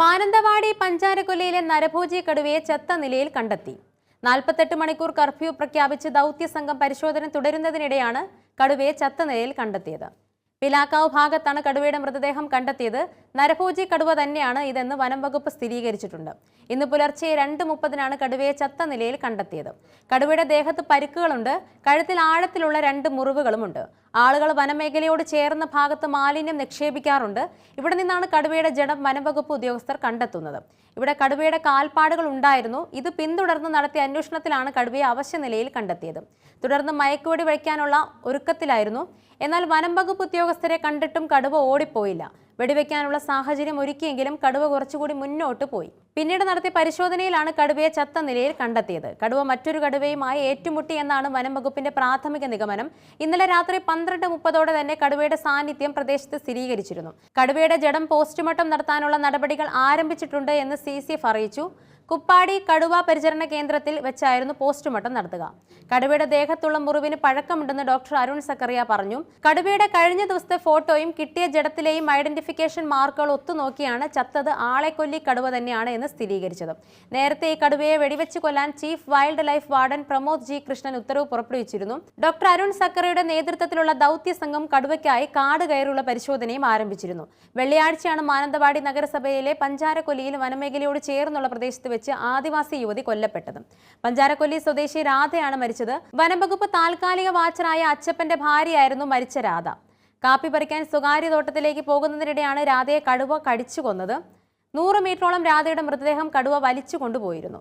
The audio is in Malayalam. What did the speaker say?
മാനന്തവാടി പഞ്ചാരക്കൊല്ലയിലെ നരഭോജി കടുവയെ ചത്ത നിലയിൽ കണ്ടെത്തി. നാൽപ്പത്തെട്ട് മണിക്കൂർ കർഫ്യൂ പ്രഖ്യാപിച്ച് ദൗത്യസംഘം പരിശോധന തുടരുന്നതിനിടെയാണ് കടുവയെ ചത്ത നിലയിൽ കണ്ടെത്തിയത്. പിലാക്കാവ് ഭാഗത്താണ് കടുവയുടെ മൃതദേഹം കണ്ടെത്തിയത്. നരഭോജി കടുവ തന്നെയാണ് ഇതെന്ന് വനം വകുപ്പ് സ്ഥിരീകരിച്ചിട്ടുണ്ട്. ഇന്ന് പുലർച്ചെ രണ്ട് മുപ്പതിനാണ് കടുവയെ ചത്ത നിലയിൽ കണ്ടെത്തിയത്. കടുവയുടെ ദേഹത്ത് പരിക്കുകളുണ്ട്. കഴുത്തിൽ ആഴത്തിലുള്ള രണ്ട് മുറിവുകളുമുണ്ട്. ആളുകൾ വനമേഖലയോട് ചേർന്ന ഭാഗത്ത് മാലിന്യം നിക്ഷേപിക്കാറുണ്ട്. ഇവിടെ നിന്നാണ് കടുവയുടെ ജഡം വനംവകുപ്പ് ഉദ്യോഗസ്ഥർ കണ്ടെത്തുന്നത്. ഇവിടെ കടുവയുടെ കാൽപ്പാടുകൾ ഉണ്ടായിരുന്നു. ഇത് പിന്തുടർന്ന് നടത്തിയ അന്വേഷണത്തിലാണ് കടുവയെ അവശ്യ നിലയിൽ കണ്ടെത്തിയത്. തുടർന്ന് മയക്കുവെടി വയ്ക്കാനുള്ള ഒരുക്കത്തിലായിരുന്നു. എന്നാൽ വനംവകുപ്പ് ഉദ്യോഗസ്ഥരെ കണ്ടിട്ടും കടുവ ഓടിപ്പോയില്ല. വെടിവെക്കാനുള്ള സാഹചര്യം ഒരുക്കിയെങ്കിലും കടുവ കുറച്ചുകൂടി മുന്നോട്ട് പോയി. പിന്നീട് നടത്തിയ പരിശോധനയിലാണ് കടുവയെ ചത്ത നിലയിൽ കണ്ടെത്തിയത്. കടുവ മറ്റൊരു കടുവയുമായി ഏറ്റുമുട്ടി എന്നാണ് വനം വകുപ്പിന്റെ പ്രാഥമിക നിഗമനം. ഇന്നലെ രാത്രി പന്ത്രണ്ട് മുപ്പതോടെ തന്നെ കടുവയുടെ സാന്നിധ്യം പ്രദേശത്ത് സ്ഥിരീകരിച്ചിരുന്നു. കടുവയുടെ ജഡം പോസ്റ്റ്മോർട്ടം നടത്താനുള്ള നടപടികൾ ആരംഭിച്ചിട്ടുണ്ട് എന്ന് സി അറിയിച്ചു. കുപ്പാടി കടുവ പരിചരണ കേന്ദ്രത്തിൽ വെച്ചായിരുന്നു പോസ്റ്റ്മോർട്ടം നടത്തുക. കടുവയുടെ ദേഹത്തുള്ള മുറിവിന് പഴക്കമുണ്ടെന്ന് ഡോക്ടർ അരുൺ സക്കറിയ പറഞ്ഞു. കടുവയുടെ കഴിഞ്ഞ ദിവസത്തെ ഫോട്ടോയും കിട്ടിയ ജഡത്തിലെയും ഐഡന്റിഫിക്കേഷൻ മാർക്കുകൾ ഒത്തുനോക്കിയാണ് ചത്തത് ആളെ കൊല്ലി കടുവ തന്നെയാണ് എന്ന് സ്ഥിരീകരിച്ചത്. നേരത്തെ ഈ കടുവയെ വെടിവെച്ച് കൊല്ലാൻ chief wildlife warden Pramod G Krishnan ഉത്തരവ് പുറപ്പെടുവിച്ചിരുന്നു. ഡോക്ടർ അരുൺ സക്കറിയുടെ നേതൃത്വത്തിലുള്ള ദൗത്യ സംഘം കടുവയ്ക്കായി കാട് കയറിയുള്ള പരിശോധനയും ആരംഭിച്ചിരുന്നു. വെള്ളിയാഴ്ചയാണ് മാനന്തവാടി നഗരസഭയിലെ പഞ്ചാരക്കൊല്ലിയിൽ വനമേഖലയോട് ചേർന്നുള്ള പ്രദേശത്ത് വെച്ച് ആദിവാസി യുവതി കൊല്ലപ്പെട്ടത്. പഞ്ചാരക്കൊല്ലി സ്വദേശി രാധയാണ് മരിച്ചത്. വനംവകുപ്പ് താൽക്കാലിക വാച്ചറായ അച്ചപ്പന്റെ ഭാര്യയായിരുന്നു മരിച്ച രാധ. കാപ്പി പറിക്കാൻ സ്വകാര്യ തോട്ടത്തിലേക്ക് പോകുന്നതിനിടെയാണ് രാധയെ കടുവ കടിച്ചു കൊന്നത്. നൂറ് മീറ്ററോളം രാധയുടെ മൃതദേഹം കടുവ വലിച്ചു കൊണ്ടുപോയിരുന്നു.